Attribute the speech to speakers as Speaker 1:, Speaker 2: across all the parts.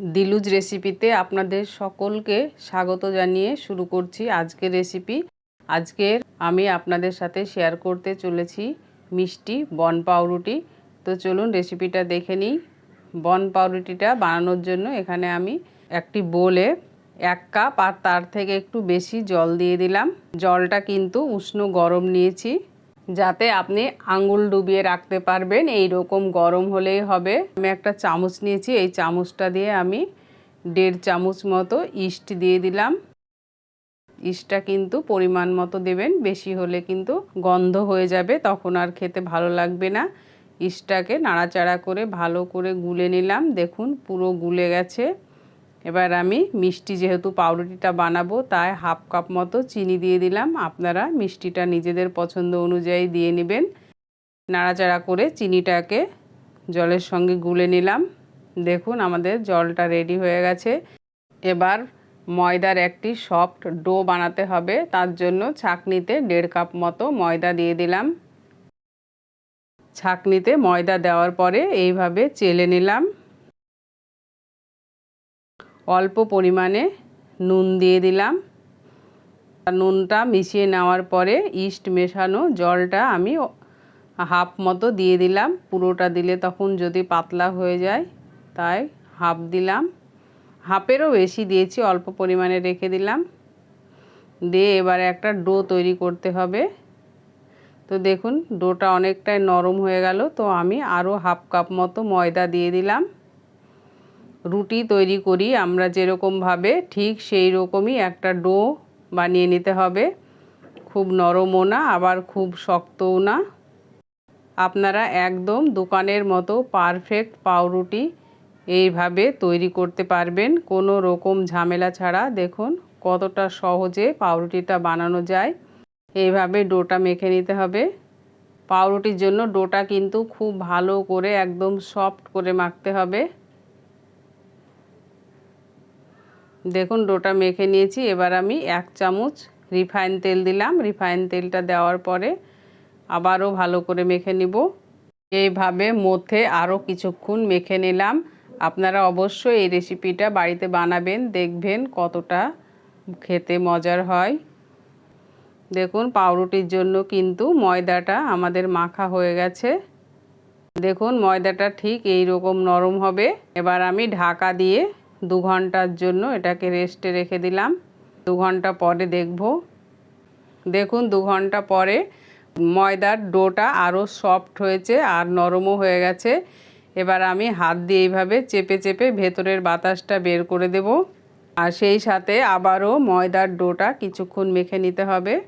Speaker 1: দিলুজ রেসিপিতে আপনাদের সকলকে স্বাগত জানিয়ে শুরু করছি আজকের রেসিপি আজকের আমি আপনাদের সাথে শেয়ার করতে চলেছি মিষ্টি বন পাউরুটি। তো চলুন রেসিপিটা দেখে নিই। বন পাউরুটিটা বানানোর জন্য এখানে আমি একটি বোলে এক কাপ আর তার থেকে একটু বেশি জল দিয়ে দিলাম। জলটা কিন্তু উষ্ণ গরম নিয়েছি। যাতে আপনি আঙ্গুল ডুবিয়ে রাখতে পারবেন। এই রকম গরম হলেই হবে। আমি একটা চামচ নিয়েছি। এই চামচটা দিয়ে আমি দেড় চামচ মতো ইস্ট দিয়ে দিলাম। ইস্টটা কিন্তু পরিমাণ মতো দেবেন। বেশি হলে কিন্তু গন্ধ হয়ে যাবে। তখন আর খেতে ভালো লাগবে না। ইস্টটাকে নাড়াচাড়া করে ভালো করে গুলে নিলাম। দেখুন পুরো গুলে গেছে। এবার আমি মিষ্টি যেহেতু পাউরুটিটা বানাবো, তাই হাফ কাপ মতো চিনি দিয়ে দিলাম। আপনারা মিষ্টিটা নিজেদের পছন্দ অনুযায়ী দিয়ে নেবেন। নাড়াচাড়া করে চিনিটাকে জলের সঙ্গে গুলে নিলাম। দেখুন আমাদের জলটা রেডি হয়ে গেছে। এবার ময়দার একটি সফট ডো বানাতে হবে। তার জন্য ছাকনিতে দেড় কাপ মতো ময়দা দিয়ে দিলাম। ছাকনিতে ময়দা দেওয়ার পরে এইভাবে চেলে নিলাম। অল্প পরিমাণে নুন দিয়ে দিলাম। নুনটা মিশিয়ে নেওয়ার পরে ইস্ট মেশানো জলটা আমি হাফ মতো দিয়ে দিলাম। পুরোটা দিলে তখন যদি পাতলা হয়ে যায়, তাই হাফ দিলাম। হাফেরও বেশি দিয়েছি, অল্প পরিমাণে রেখে দিলাম। দিয়ে এবারে একটা ডো তৈরি করতে হবে। তো দেখুন, ডোটা অনেকটাই নরম হয়ে গেল। তো আমি আরও হাফ কাপ মতো ময়দা দিয়ে দিলাম। রুটি তৈরি করি, আমরা যেরকমভাবে ঠিক সেই রকমই একটা ডো বানিয়ে নিতে হবে। খুব নরমও না, আবার খুব শক্তও না। আপনারা একদম দোকানের মতো পারফেক্ট পাউরুটি এইভাবে তৈরি করতে পারবেন। কোনো রকম ঝামেলা ছাড়া দেখুন কতটা সহজে পাউরুটিটা বানানো যায়। এইভাবে ডোটা মেখে নিতে হবে। পাউরুটির জন্য ডোটা কিন্তু খুব ভালো করে একদম সফট করে মাখতে হবে। দেখুন, ডোটা মেখে নিয়েছি। এবার আমি এক চামচ রিফাইন তেল দিলাম। রিফাইন তেলটা দেওয়ার পরে আবারও ভালো করে মেখে নিব। এইভাবে মধ্যে আরও কিছুক্ষণ মেখে নিলাম। আপনারা অবশ্যই এই রেসিপিটা বাড়িতে বানাবেন, দেখবেন কতটা খেতে মজার হয়। দেখুন, পাউরুটির জন্য কিন্তু ময়দাটা আমাদের মাখা হয়ে গেছে। দেখুন, ময়দাটা ঠিক এই রকম নরম হবে। এবার আমি ঢাকা দিয়ে দু ঘণ্টার জন্য এটাকে রেস্টে রেখে দিলাম। দু ঘণ্টা পরে দেখব। দেখুন, দু ঘণ্টা পরে ময়দার ডোটা আরও সফট হয়েছে আর নরমও হয়ে গেছে। এবার আমি হাত দিয়ে এইভাবে চেপে চেপে ভেতরের বাতাসটা বের করে দেব। আর সেই সাথে আবারও ময়দার ডোটা কিছুক্ষণ মেখে নিতে হবে।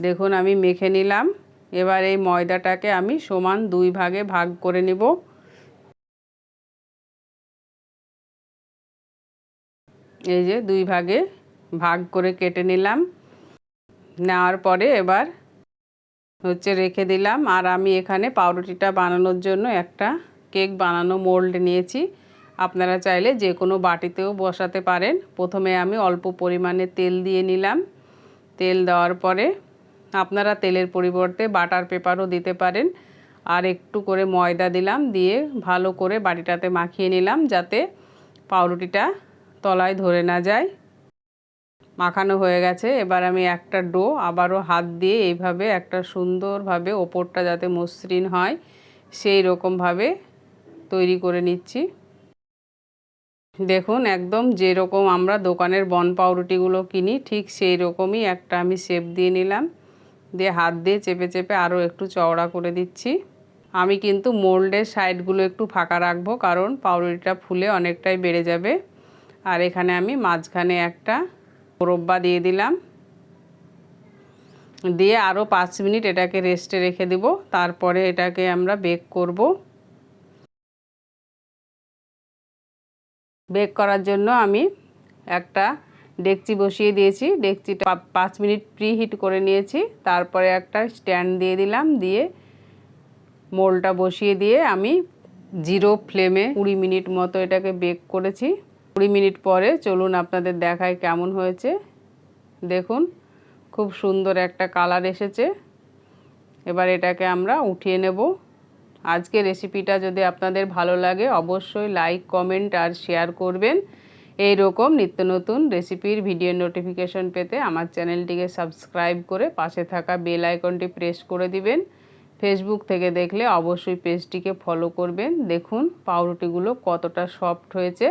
Speaker 1: দেখুন, আমি মেখে নিলাম। এবার এই ময়দাটাকে আমি সমান দুই ভাগে ভাগ করে নেব। এই যে দুই ভাগে ভাগ করে কেটে নিলাম। নেওয়ার পরে এবার হচ্ছে রেখে দিলাম। আর আমি এখানে পাউরুটিটা বানানোর জন্য একটা কেক বানানো মোল্ড নিয়েছি। আপনারা চাইলে যে কোনো বাটিতেও বসাতে পারেন। প্রথমে আমি অল্প পরিমাণে তেল দিয়ে নিলাম। তেল দেওয়ার পরে আপনারা তেলের পরিবর্তে বাটার পেপারও দিতে পারেন। আর একটু করে ময়দা দিলাম, দিয়ে ভালো করে বাটিটাতে মাখিয়ে নিলাম, যাতে পাউরুটিটা তলায় ধরে না যায়। মাখানো হয়ে গেছে। এবার আমি একটা ডো আবারও হাত দিয়ে এইভাবে একটা সুন্দরভাবে ওপরটা যাতে মসৃণ হয়, সেই রকমভাবে তৈরি করে নিচ্ছি। দেখুন, একদম যেরকম আমরা দোকানের বন পাউরুটিগুলো কিনি, ঠিক সেই রকমই একটা আমি শেপ দিয়ে নিলাম। দিয়ে হাত দিয়ে চেপে চেপে আরও একটু চওড়া করে দিচ্ছি। আমি কিন্তু মোল্ডের সাইডগুলো একটু ফাঁকা রাখব, কারণ পাউরুটিটা ফুলে অনেকটাই বেড়ে যাবে। আর এখানে আমি মাঝখানে একটা মোরব্বা দিয়ে দিলাম। দিয়ে আরও পাঁচ মিনিট এটাকে রেস্টে রেখে দেব। তারপরে এটাকে আমরা বেক করব। বেক করার জন্য আমি একটা ডেকচি বসিয়ে দিয়েছি। ডেকচিটা পাঁচ মিনিট প্রি হিট করে নিয়েছি। তারপরে একটা স্ট্যান্ড দিয়ে দিলাম। দিয়ে মোলটা বসিয়ে দিয়ে আমি জিরো ফ্লেমে কুড়ি মিনিট মতো এটাকে বেক করেছি। কুড়ি মিনিট পরে চলুন আপনাদের দেখায় কেমন হয়েছে। দেখুন, খুব সুন্দর একটা কালার এসেছে। এবার এটাকে আমরা উঠিয়ে নেব। আজকে রেসিপিটা যদি আপনাদের ভালো লাগে, অবশ্যই লাইক, কমেন্ট আর শেয়ার করবেন। এই রকম নিত্য নতুন রেসিপির ভিডিও নোটিফিকেশন পেতে আমার চ্যানেলটিকে সাবস্ক্রাইব করে পাশে থাকা বেল আইকনটি প্রেস করে দিবেন। ফেসবুক থেকে দেখলে অবশ্যই পেজটিকে ফলো করবেন। দেখুন, পাউরুটিগুলো কতটা সফট হয়েছে।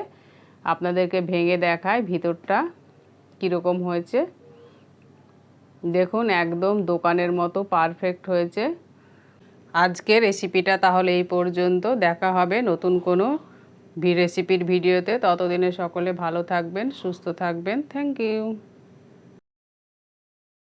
Speaker 1: আপনাদেরকে ভেঙে দেখায় ভিতরটা কীরকম হয়েছে। দেখুন, একদম দোকানের মতো পারফেক্ট হয়েছে। আজকে রেসিপিটা তাহলে এই পর্যন্ত। দেখা হবে নতুন কোনো রেসিপির ভিডিওতে। ততদিনে সকলে ভালো থাকবেন, সুস্থ থাকবেন। Thank you